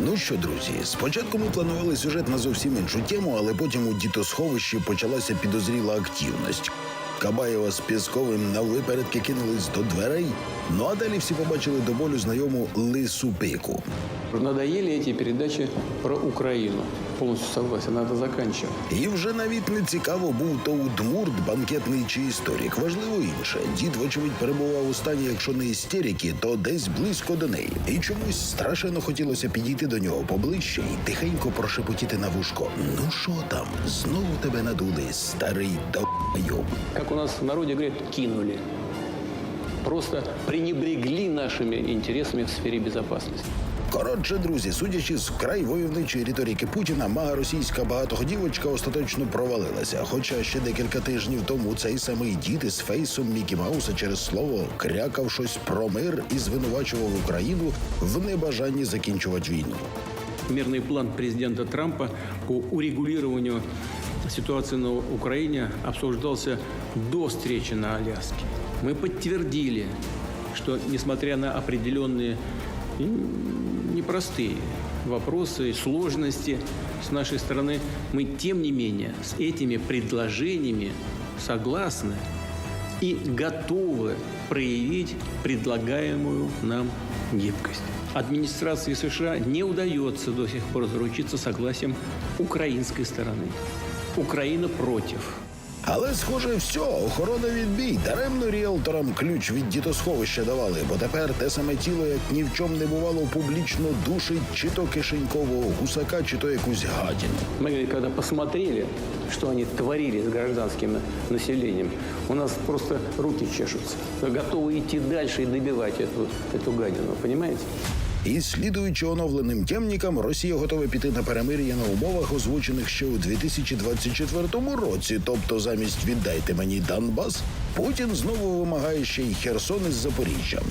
Ну що, друзі, спочатку ми планували сюжет на зовсім іншу тему, але потім у дітосховищі почалася підозріла активність. Кабаєва з Пісковим на випередки кинулись до дверей. Ну а далі всі побачили до болю знайому лису пику. Надоели эти передачи про Украину. Полностью согласен, надо заканчивать. І вже навіть не цікаво був то удмурт, банкетний чи історик. Важливо інше. Дід, вочевидь, перебував у стані, якщо не істерики, то десь близько до неї. І чомусь страшенно хотілося підійти до нього поближче і тихенько прошепотіти на вушко. Ну що там? Знову тебе надули, старий долбойоб. Как у нас в народе говорят, кинули. Просто пренебрегли нашими интересами в сфере безопасности. Коротше, друзі, судячи з вкрай войовничої риторики Путіна, мага російська багатоходівочка остаточно провалилася. Хоча ще декілька тижнів тому цей самий дід із фейсом Мікі Мауса через слово крякав щось про мир і звинувачував Україну в небажанні закінчувати війну. Мирный план президента Трампа по урегулированию ситуации на Украине обсуждался до встречи на Аляске. Мы подтвердили, что несмотря на определенные непростые вопросы сложности с нашей стороны, мы тем не менее с этими предложениями согласны и готовы проявить предлагаемую нам гибкость. Администрации США не удается до сих пор заручиться согласием украинской стороны. Украина против. Але, схоже, все, охорона відбій. Даремно ріелторам ключ від дітосховища давали, бо тепер те саме тіло, як ні в чому не бувало, публічно душить чи то кишенькового гусака, чи то якусь гадіну. Мы, говорит, когда посмотрели, что они творили с гражданским населением, у нас просто руки чешутся. Мы готовы идти дальше и добивать эту, эту гадину, понимаете? І слідуючи оновленим темнікам, Росія готова піти на перемир'я на умовах, озвучених ще у 2024 році. Тобто, замість віддайте мені Донбас, Путін знову вимагає ще й Херсон із Запоріжжя.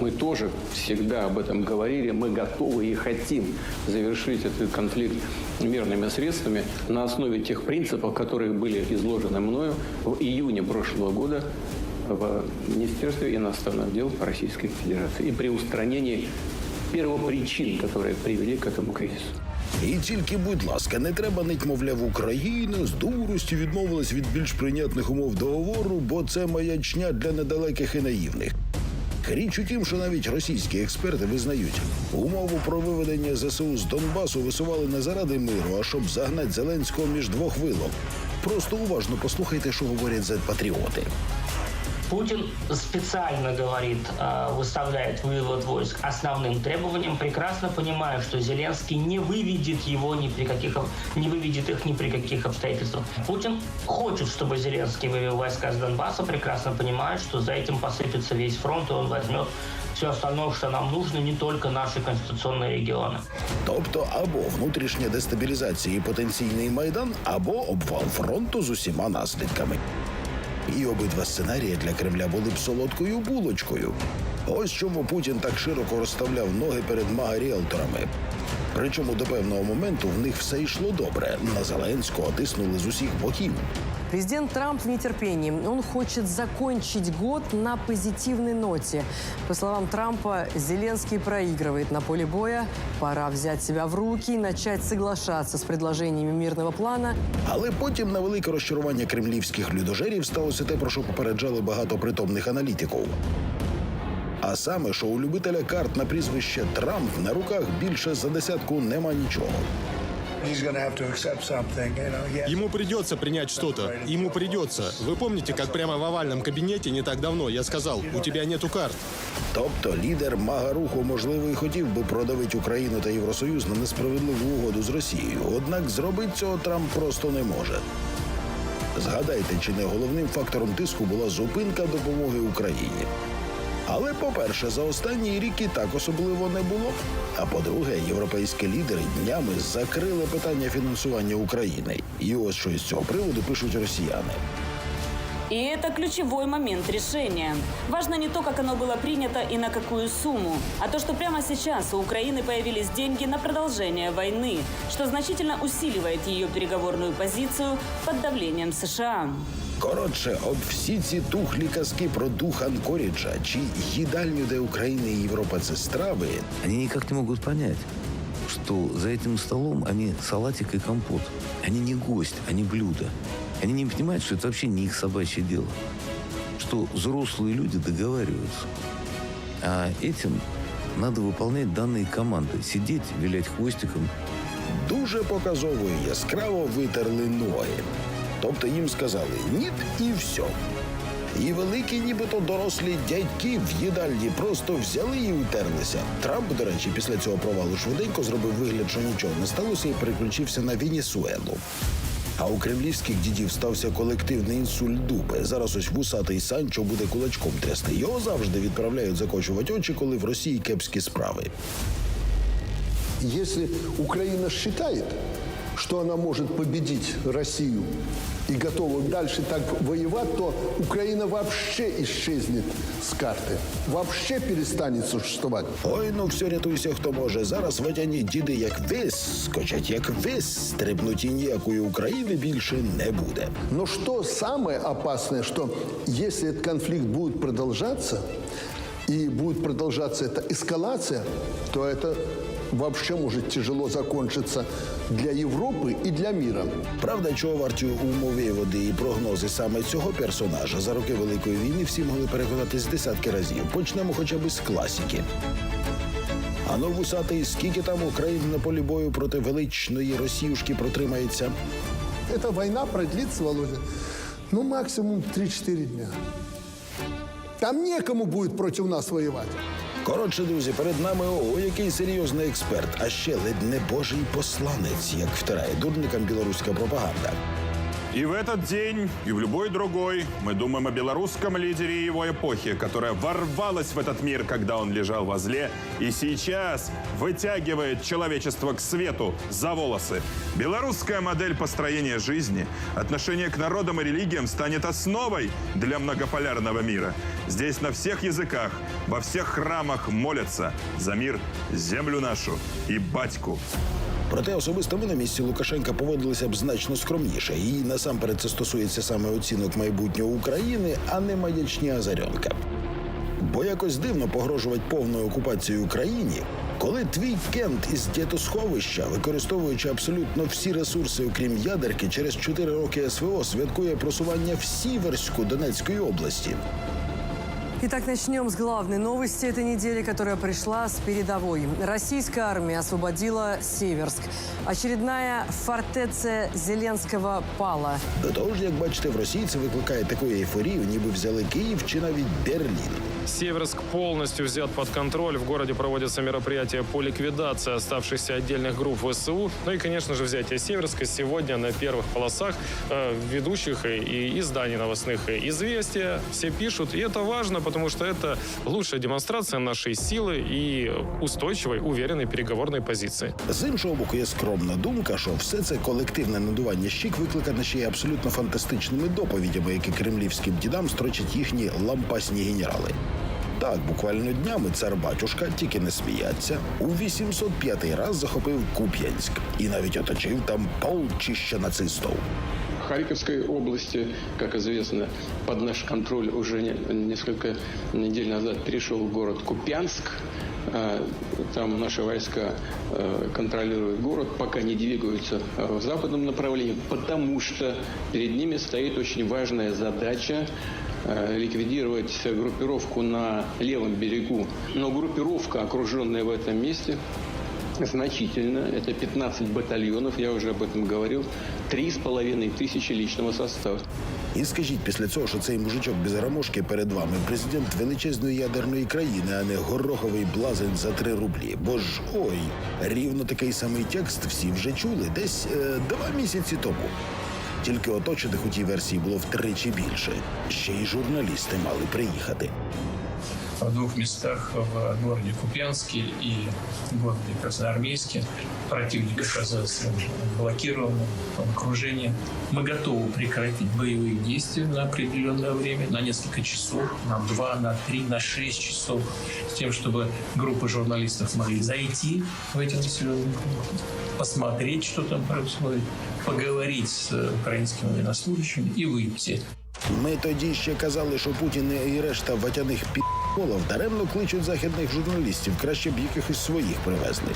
Мы тоже всегда об этом говорили. Мы готовы и хотим завершить этот конфликт мирными средствами на основе тех принципов, которые были изложены мною в июне прошлого года в Министерстве иностранных дел Российской Федерации и при устранении первопричин, которые привели к этому кризису. І тільки, будь ласка, не треба нить, мовляв, Україна з дурості відмовилась від більш прийнятних умов договору, бо це маячня для недалеких і наївних. Річ у тім, що навіть російські експерти визнають, умову про виведення ЗСУ з Донбасу висували не заради миру, а щоб загнати Зеленського між двох вилок. Просто уважно послухайте, що говорять зет-патріоти. Путин специально говорит, э, выставляет вывод войск основным требованием, прекрасно понимая, что Зеленский не выведет его ни при каких, об- не выведет их ни при каких обстоятельствах. Путин хочет, чтобы Зеленский вывел войска с Донбасса, прекрасно понимает, что за этим посыпется весь фронт, и он возьмет все остальное, что нам нужно, не только наши конституционные регионы. Тобто або внутрішня дестабілізація і потенційний майдан, або обвал фронту з усіма наслідками. І обидва сценарії для Кремля були б солодкою булочкою. Ось чому Путін так широко розставляв ноги перед мага-ріелторами. Причому до певного моменту в них все йшло добре. На Зеленського тиснули з усіх боків. Президент Трамп в нетерпении. Он хочет закончить год на позитивной ноте. По словам Трампа, Зеленский проигрывает на поле боя. Пора взять себя в руки и начать соглашаться с предложениями мирного плана. Але потім на велике розчарування кремлівських людожерів сталося те, про що попереджали багато притомних аналітиків. А саме, що у любителя карт на прізвище Трамп на руках більше за десятку нема нічого. Ему придется принять что-то. Ему придется. Вы помните, как прямо в овальном кабинете не так давно я сказал, у тебя нету карт. Тобто лідер мага руху, можливо, і хотів би продавити Україну та Євросоюз на несправедливу угоду з Росією. Однак зробити цього Трамп просто не може. Згадайте, чи не головним фактором тиску була зупинка допомоги Україні. Але, по-перше, за останній рік і так особливо не було. А по-друге, європейські лідери днями закрили питання фінансування України. І ось що із цього приводу пишуть росіяни. И это ключевой момент решения. Важно не то, как оно было принято и на какую сумму, а то, что прямо сейчас у Украины появились деньги на продолжение войны, что значительно усиливает ее переговорную позицию под давлением США. Коротше, об всі ці тухлі казки про дух Анкоріджа чи їдальню, де Україна і Європа це страви, Они никак не могут понять, что за этим столом они салатик и компот. Они не гость, они блюдо. Они не понимают, что это вообще не их собачье дело. Что взрослые люди договариваются. А этим надо выполнять данные команды. Сидеть, вилять хвостиком. Дуже показово і яскраво витерли ноги. Тобто їм сказали ніт і все. І великі, нібито дорослі дядьки в їдальні просто взяли і утерлися. Трамп, до речі, після цього провалу швиденько зробив вигляд, що нічого не сталося, і переключився на Венесуелу. А у кремлівських дідів стався колективний інсульт дуби. Зараз ось вусатий Санчо буде кулачком трясти. Його завжди відправляють закочувати очі, коли в Росії кепські справи. Если Украина считает, что она может победить Россию и готова дальше так воевать, то Украина вообще исчезнет с карты, вообще перестанет существовать. Ой, ну все рятуйся, хто може. Зараз водяні діди як вис, скочать як вис, стрибнуть і ніякої України більше не буде. Но что самое опасное, что если этот конфликт будет продолжаться, и будет продолжаться эта эскалация, то это вообще может тяжело закончиться для Европы и для мира. Правда, чого варті умови води і прогнози саме цього персонажа за роки Великої війни всі могли переконатись десятки разів. Почнемо хоча б з класіки. А ну, вусатий, скільки там Україн на полі бою проти величної Росіюшки протримається? Эта война продлится, Володя, ну максимум 3-4 дня. Там некому будет против нас воевать. Коротше, друзі, перед нами ого, який серйозний експерт, а ще ледь не божий посланець, як втирає дурникам білоруська пропаганда. И в этот день, и в любой другой, мы думаем о белорусском лидере его эпохи, которая ворвалась в этот мир, когда он лежал возле, и сейчас вытягивает человечество к свету за волосы. Белорусская модель построения жизни, отношение к народам и религиям станет основой для многополярного мира. Здесь на всех языках, во всех храмах молятся за мир, землю нашу и батьку. Проте особисто ми на місці Лукашенка поводилися б значно скромніше. І насамперед це стосується саме оцінок майбутнього України, а не маячні Азарьонка. Бо якось дивно погрожувати повною окупацією Україні, коли твій кент із дітосховища, використовуючи абсолютно всі ресурси, окрім ядерки, через 4 роки СВО святкує просування в Сіверську Донецької області. Итак, начнем с главной новости этой недели, которая пришла с передовой. Российская армия освободила Северск. Очередная фортеця Зеленского пала. До того ж, як бачите, в Росії це викликає таку ейфорію, ніби взяли Київ чи навіть Берлін. Северск полностью взят под контроль. В городе проводятся мероприятия по ликвидации оставшихся отдельных групп ВСУ. Ну и, конечно же, взятие Северска сегодня на первых полосах э, ведущих и, и изданий новостных «Известия». Все пишут, и это важно, потому что это лучшая демонстрация нашей силы и устойчивой, уверенной переговорной позиции. З іншого боку, є скромна думка, що все це колективне надування щік викликане ще й абсолютно фантастичними доповідями, які кремлівським дідам строчать їхні лампасні генерали. Так, буквально днями цар батюшка тільки не сміяться. У 805-й раз захопив Куп'янськ і навіть оточив там полчища нацистів. Харьковской области, как известно, под наш контроль уже не- несколько недель назад перешел город Купянск. А, Там наши войска э, контролируют город, пока не двигаются э, в западном направлении, потому что перед ними стоит очень важная задача ликвидировать группировку на левом берегу. Но группировка, окруженная в этом месте, значительно. Это 15 батальонов, я уже об этом говорил. Три с половиной тысячи личного состава. І скажіть після цього, що цей мужичок без грамошки перед вами президент величезної ядерної країни, а не гороховий блазень за три рублі. Бо ж ой, рівно такий самий текст всі вже чули десь е, два місяці тому. Тільки оточених у тій версії було втричі більше. Ще й журналісти мали приїхати. в двух местах в городе Купянске и городе Красноармейске. Противник оказался блокированным в окружении. Мы готовы прекратить боевые действия на определенное время, на несколько часов, на два, на три, на шесть часов, с тем, чтобы группа журналистов смогли зайти в эти населенные пункты, посмотреть, что там происходит, поговорить с украинскими военнослужащими и выйти. Ми тоді ще казали, що Путін і решта ватяних Пі***олов даремно кличуть західних журналістів. Краще б якихось своїх привезли.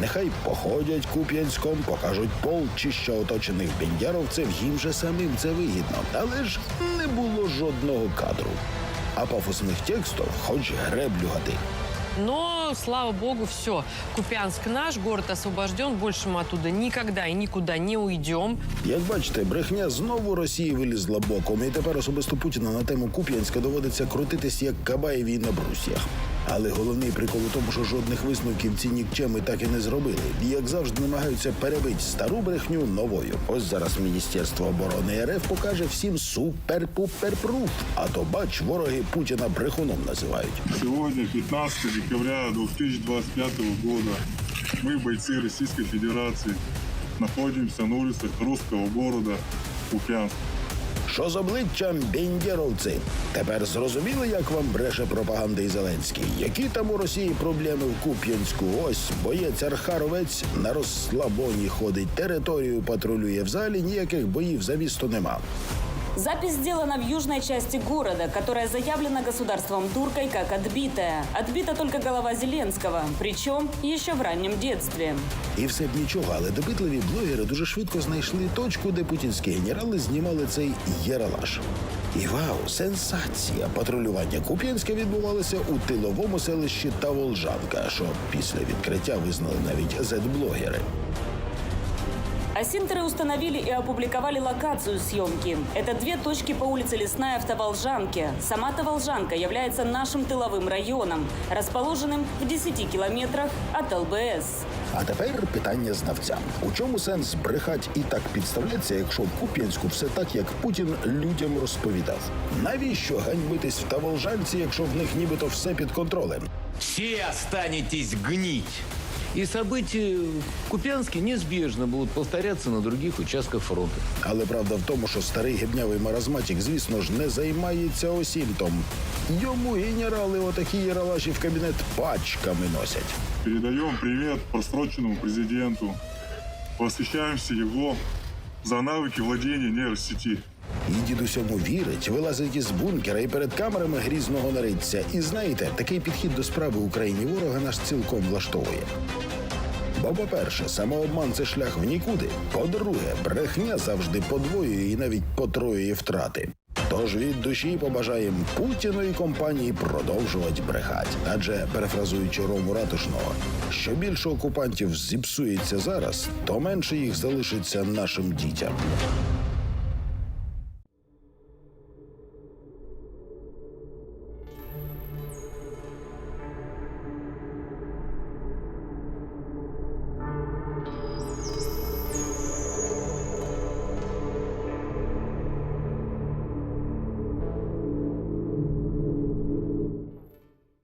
Нехай походять Куп'янськом, покажуть пол, чи що оточених бендяровців, їм же самим це вигідно. Але ж не було жодного кадру. А пафосних текстів хоч греблю гати. Но, слава богу, все. Купянск наш, город освобожден, больше мы оттуда никогда и никуда не уйдем. Як бачите, брехня знову Росії вилізла боком, і тепер особисто Путіна на тему Куп'янська доводиться крутитись як кабаєві на брусьях. Але головний прикол у тому, що жодних висновків ці нікчеми так і не зробили. І як завжди намагаються перебити стару брехню новою. Ось зараз Міністерство оборони РФ покаже всім супер-пупер-пруф. А то бач, вороги Путіна брехуном називають. Сегодня, 15 декабря 2025 года, мы, бойцы Российской Федерации, находимся на улицах русского города Купянск. Що з обличчям бендєровці? Тепер зрозуміли, як вам бреше пропаганда і Зеленський. Які там у Росії проблеми в Куп'янську? Ось боєць Архаровець на розслабоні ходить, територію патрулює. в залі. ніяких боїв за місто нема. Запись сделана в южной части города, которая заявлена государством туркой как отбитая. Отбита только голова Зеленского, причем еще в раннем детстве. І все б нічого, але допитливі блогери дуже швидко знайшли точку, де путінські генерали знімали цей єралаш. І вау, сенсація! Патрулювання Куп'янська відбувалося у тиловому селищі Таволжанка, що після відкриття визнали навіть зет-блогери. Асинтеры установили и опубликовали локацию съемки. Это две точки по улице Лесная в Таволжанке. Сама Таволжанка является нашим тыловым районом, расположенным в 10 километрах от ЛБС. А тепер питання знавцям. У чому сенс брехать і так підставлятися, якщо в Куп'янську все так, як Путін людям розповідав? Навіщо ганьбитись в Таволжанці, якщо в них нібито все під контролем? Все останетесь гнить. И события в Купянске неизбежно будут повторяться на других участках фронта. Але правда в тому, що старий гибнявий маразматик, звісно ж, не займається осінтом. Йому генерали отакі яралаші в кабінет пачками носять. Передаем привет просроченному президенту. Восхищаемся его за навыки владения нейросети. І дід усьому вірить, вилазить із бункера і перед камерами грізного нариться. І знаєте, такий підхід до справи Україні ворога наш цілком влаштовує. Бо, по-перше, самообман це шлях в нікуди. По-друге, брехня завжди подвоює і навіть потроює втрати. Тож від душі побажаємо Путіну і компанії продовжувати брехати. Адже, перефразуючи Рому Ратушного, що більше окупантів зіпсується зараз, то менше їх залишиться нашим дітям.